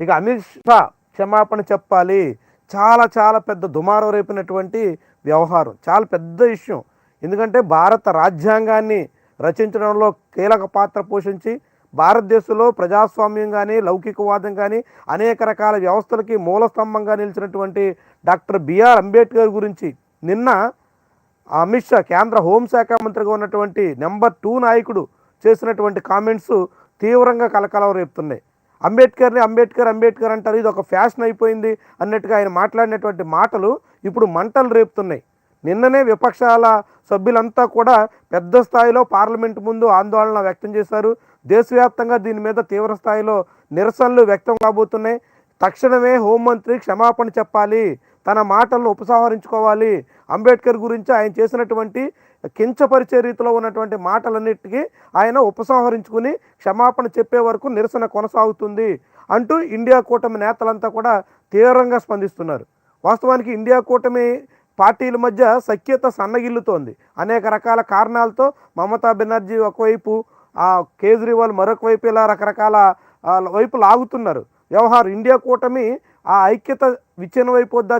ఇక అమిత్ షా క్షమాపణ చెప్పాలి. చాలా చాలా పెద్ద దుమారం రేపినటువంటి వ్యవహారం. చాలా పెద్ద విషయం ఎందుకంటే భారత రాజ్యాంగాన్ని రచించడంలో కీలక పాత్ర పోషించి భారతదేశంలో ప్రజాస్వామ్యం కానీ లౌకికవాదం కానీ అనేక రకాల వ్యవస్థలకి మూలస్తంభంగా నిలిచినటువంటి డాక్టర్ బిఆర్ అంబేద్కర్ గురించి నిన్న అమిత్ షా కేంద్ర హోంశాఖ మంత్రిగా ఉన్నటువంటి నెంబర్ టూ నాయకుడు చేసినటువంటి కామెంట్స్ తీవ్రంగా కలకలం రేపుతున్నాయి. అంబేద్కర్ని అంబేద్కర్ అంబేద్కర్ అంటారు. ఇది ఒక ఫ్యాషన్ అయిపోయింది అన్నట్టుగా ఆయన మాట్లాడినటువంటి మాటలు ఇప్పుడు మంటలు రేపుతున్నాయి. నిన్ననే విపక్షాల సభ్యులంతా కూడా పెద్ద స్థాయిలో పార్లమెంట్ ముందు ఆందోళన వ్యక్తం చేశారు. దేశవ్యాప్తంగా దీని మీద తీవ్ర స్థాయిలో నిరసనలు వ్యక్తం కాబోతున్నాయి. తక్షణమే హోంమంత్రి క్షమాపణ చెప్పాలి. తన మాటలను ఉపసంహరించుకోవాలి. అంబేద్కర్ గురించి ఆయన చేసినటువంటి కించపరిచే రీతిలో ఉన్నటువంటి మాటలన్నిటికీ ఆయన ఉపసంహరించుకుని క్షమాపణ చెప్పే వరకు నిరసన కొనసాగుతుంది అంటూ ఇండియా కూటమి నేతలంతా కూడా తీవ్రంగా స్పందిస్తున్నారు. వాస్తవానికి ఇండియా కూటమి పార్టీల మధ్య సఖ్యత సన్నగిల్లుతోంది. అనేక రకాల కారణాలతో మమతా బెనర్జీ ఒకవైపు ఆ కేజ్రీవాల్ మరొక వైపు ఇలా రకరకాల వైపు లాగుతున్నారు. వ్యవహారం ఇండియా కూటమి ఆ ఐక్యత విచ్ఛిన్నం అయిపోద్దా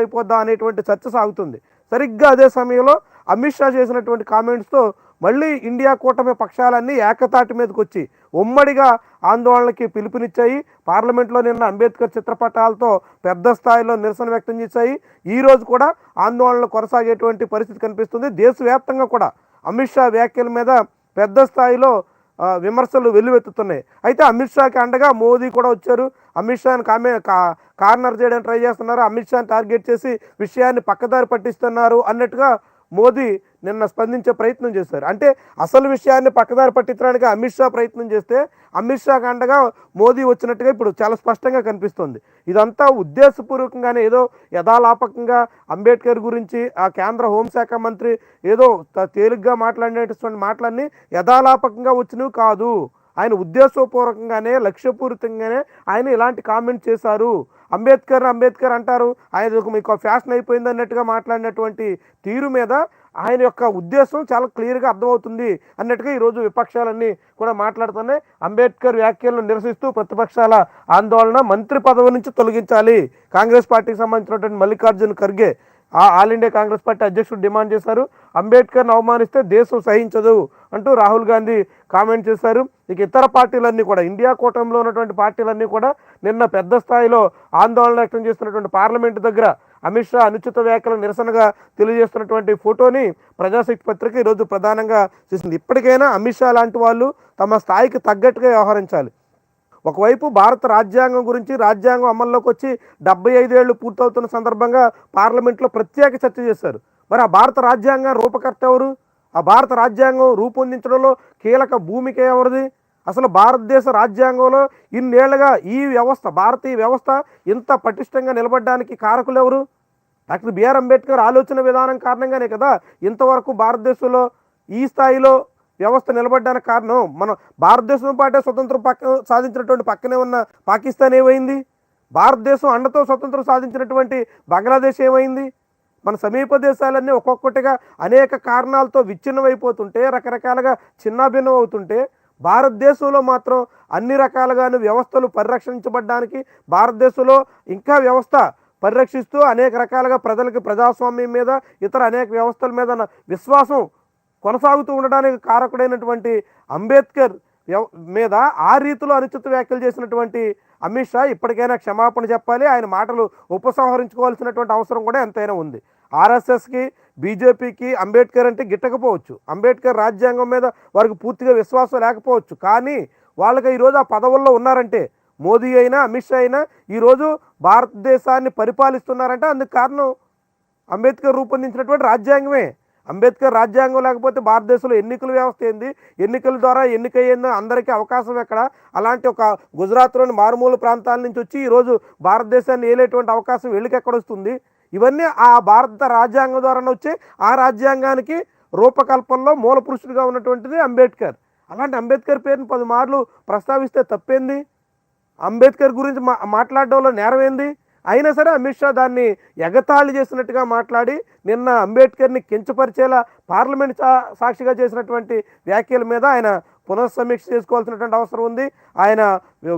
అయిపోద్దా అనేటువంటి చర్చ సాగుతుంది. సరిగ్గా అదే సమయంలో అమిత్ షా చేసినటువంటి కామెంట్స్తో మళ్ళీ ఇండియా కూటమి పక్షాలన్నీ ఏకతాటి మీదకి వచ్చి ఉమ్మడిగా ఆందోళనకి పిలుపునిచ్చాయి. పార్లమెంట్లో నిన్న అంబేద్కర్ చిత్రపటాలతో పెద్ద స్థాయిలో నిరసన వ్యక్తం చేశాయి. ఈ రోజు కూడా ఆందోళనలు కొనసాగేటువంటి పరిస్థితి కనిపిస్తుంది. దేశవ్యాప్తంగా కూడా అమిత్ షా వ్యాఖ్యల మీద పెద్ద స్థాయిలో విమర్శలు వెల్లువెత్తుతున్నాయి. అయితే అమిత్ షాకి అండగా మోదీ కూడా వచ్చారు. అమిత్ షాని కామె కా కార్నర్ చేయడానికి ట్రై చేస్తున్నారు. అమిత్ షాని టార్గెట్ చేసి విషయాన్ని పక్కదారి పట్టిస్తున్నారు అన్నట్టుగా మోదీ నిన్న స్పందించే ప్రయత్నం చేశారు. అంటే అసలు విషయాన్ని పక్కదారి పట్టించడానికి అమిత్ షా ప్రయత్నం చేస్తే అమిత్ షాకు అండగా మోదీ వచ్చినట్టుగా ఇప్పుడు చాలా స్పష్టంగా కనిపిస్తోంది. ఇదంతా ఉద్దేశపూర్వకంగానే ఏదో యథాలాపకంగా అంబేద్కర్ గురించి ఆ కేంద్ర హోంశాఖ మంత్రి ఏదో త- తేలిగ్గా మాట్లాడేటటువంటి మాటలన్నీ యథాలాపకంగా వచ్చినవి కాదు. ఆయన ఉద్దేశపూర్వకంగానే లక్ష్యపూరితంగానే ఆయన ఇలాంటి కామెంట్ చేశారు. అంబేద్కర్ అంబేద్కర్ అంటారు. ఆయన ఒక మీకు ఫ్యాషన్ అయిపోయింది అన్నట్టుగా మాట్లాడినటువంటి తీరు మీద ఆయన యొక్క ఉద్దేశం చాలా క్లియర్గా అర్థమవుతుంది అన్నట్టుగా ఈరోజు విపక్షాలన్నీ కూడా మాట్లాడుతున్నాయి. అంబేద్కర్ వ్యాఖ్యలను నిరసిస్తూ ప్రతిపక్షాల ఆందోళన మంత్రి పదవి నుంచి తొలగించాలి. కాంగ్రెస్ పార్టీకి సంబంధించినటువంటి మల్లికార్జున్ ఖర్గే ఆ ఆల్ ఇండియా కాంగ్రెస్ పార్టీ అధ్యక్షుడు డిమాండ్ చేశారు. అంబేద్కర్ను అవమానిస్తే దేశం సహించదు అంటూ రాహుల్ గాంధీ కామెంట్ చేశారు. ఇక ఇతర పార్టీలన్నీ కూడా ఇండియా కూటమిలో ఉన్నటువంటి పార్టీలన్నీ కూడా నిన్న పెద్ద స్థాయిలో ఆందోళన వ్యక్తం చేస్తున్నటువంటి పార్లమెంటు దగ్గర అమిత్ షా అనుచిత వ్యాఖ్యలు నిరసనగా తెలియజేస్తున్నటువంటి ఫోటోని ప్రజాశక్తి పత్రిక ఈరోజు ప్రధానంగా చేసింది. ఇప్పటికైనా అమిత్ షా లాంటి వాళ్ళు తమ స్థాయికి తగ్గట్టుగా వ్యవహరించాలి. ఒకవైపు భారత రాజ్యాంగం గురించి రాజ్యాంగం అమల్లోకి వచ్చి డెబ్బై ఐదేళ్ళు పూర్తవుతున్న సందర్భంగా పార్లమెంట్లో ప్రత్యేక చర్చ చేశారు. మరి ఆ భారత రాజ్యాంగం రూపకర్త ఎవరు? ఆ భారత రాజ్యాంగం రూపొందించడంలో కీలక భూమిక ఎవరిది? అసలు భారతదేశ రాజ్యాంగంలో ఇన్నేళ్ళుగా ఈ వ్యవస్థ భారతీయ వ్యవస్థ ఇంత పటిష్టంగా నిలబడడానికి కారకులు ఎవరు? డాక్టర్ బిఆర్ అంబేద్కర్ ఆలోచన విధానం కారణంగానే కదా ఇంతవరకు భారతదేశంలో ఈ స్థాయిలో వ్యవస్థ నిలబడ్డానికి కారణం మనం భారతదేశం పాటే స్వతంత్రం పక్క సాధించినటువంటి పక్కనే ఉన్న పాకిస్తాన్ ఏమైంది? భారతదేశం అండతో స్వతంత్రం సాధించినటువంటి బంగ్లాదేశ్ ఏమైంది? మన సమీప దేశాలన్నీ ఒక్కొక్కటిగా అనేక కారణాలతో విచ్ఛిన్నమైపోతుంటే రకరకాలుగా చిన్నాభిన్నం అవుతుంటే భారతదేశంలో మాత్రం అన్ని రకాలుగాను వ్యవస్థలు పరిరక్షించబడడానికి భారతదేశంలో ఇంకా వ్యవస్థ పరిరక్షిస్తూ అనేక రకాలుగా ప్రజలకి ప్రజాస్వామ్యం మీద ఇతర అనేక వ్యవస్థల మీద విశ్వాసం కొనసాగుతూ ఉండడానికి కారకుడైనటువంటి అంబేద్కర్ మీద ఆ రీతిలో అనుచిత వ్యాఖ్యలు చేసినటువంటి అమిత్ షా ఇప్పటికైనా క్షమాపణ చెప్పాలి. ఆయన మాటలు ఉపసంహరించుకోవాల్సినటువంటి అవసరం కూడా ఎంతైనా ఉంది. ఆర్ఎస్ఎస్కి బీజేపీకి అంబేద్కర్ అంటే గిట్టకపోవచ్చు. అంబేద్కర్ రాజ్యాంగం మీద వారికి పూర్తిగా విశ్వాసం లేకపోవచ్చు. కానీ వాళ్ళకి ఈరోజు ఆ పదవుల్లో ఉన్నారంటే మోదీ అయినా అమిత్ షా అయినా ఈరోజు భారతదేశాన్ని పరిపాలిస్తున్నారంటే అందుకు కారణం అంబేద్కర్ రూపొందించినటువంటి రాజ్యాంగమే. అంబేద్కర్ రాజ్యాంగం లేకపోతే భారతదేశంలో ఎన్నికల వ్యవస్థ ఏంది? ఎన్నికల ద్వారా ఎన్నికయ్యేందో అందరికీ అవకాశం ఎక్కడ? అలాంటి ఒక గుజరాత్లోని మారుమూల ప్రాంతాల నుంచి వచ్చి ఈరోజు భారతదేశాన్ని ఏలేటువంటి అవకాశం వెళ్ళికెక్కడొస్తుంది వస్తుంది? ఇవన్నీ ఆ భారత రాజ్యాంగం ద్వారా వచ్చే ఆ రాజ్యాంగానికి రూపకల్పనలో మూల పురుషుడిగా ఉన్నటువంటిది అంబేద్కర్. అలాంటి అంబేద్కర్ పేరుని పది మార్లు ప్రస్తావిస్తే తప్పేంది? అంబేద్కర్ గురించి మా మాట్లాడడంలో నేరమేంది? అయినా సరే అమిత్ షా దాన్ని ఎగతాళి చేసినట్టుగా మాట్లాడి నిన్న అంబేద్కర్ని కించపరిచేలా పార్లమెంట్ సా- సాక్షిగా చేసినటువంటి వ్యాఖ్యల మీద ఆయన పునఃసమీక్ష చేసుకోవాల్సినటువంటి అవసరం ఉంది. ఆయన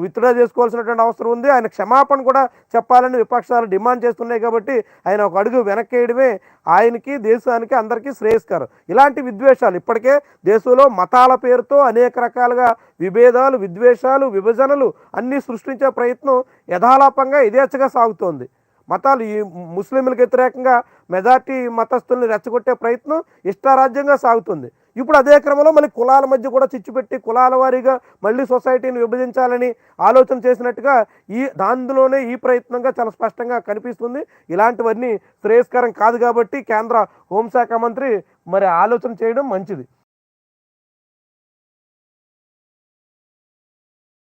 విత్డ్రా చేసుకోవాల్సినటువంటి అవసరం ఉంది. ఆయన క్షమాపణ కూడా చెప్పాలని విపక్షాలు డిమాండ్ చేస్తున్నాయి కాబట్టి ఆయన ఒక అడుగు వెనక్కేయడమే ఆయనకి దేశానికి అందరికీ శ్రేయస్కరం. ఇలాంటి విద్వేషాలు ఇప్పటికే దేశంలో మతాల పేరుతో అనేక రకాలుగా విభేదాలు విద్వేషాలు విభజనలు అన్నీ సృష్టించే ప్రయత్నం యథాలాపంగా యథేచ్ఛగా సాగుతోంది. మతాలు ఈ ముస్లింలకు వ్యతిరేకంగా మెజార్టీ మతస్థుల్ని రెచ్చగొట్టే ప్రయత్నం ఇష్టారాజ్యంగా సాగుతుంది. ఇప్పుడు అదే క్రమంలో మళ్ళీ కులాల మధ్య కూడా చిచ్చు పెట్టి కులాల వారీగా మళ్ళీ సొసైటీని విభజించాలని ఆలోచన చేసినట్టుగా ఈ దానిలోనే ఈ ప్రయత్నంగా చాలా స్పష్టంగా కనిపిస్తుంది. ఇలాంటివన్నీ శ్రేయస్కరం కాదు కాబట్టి కేంద్ర హోంశాఖ మంత్రి మరి ఆలోచన చేయడం మంచిది.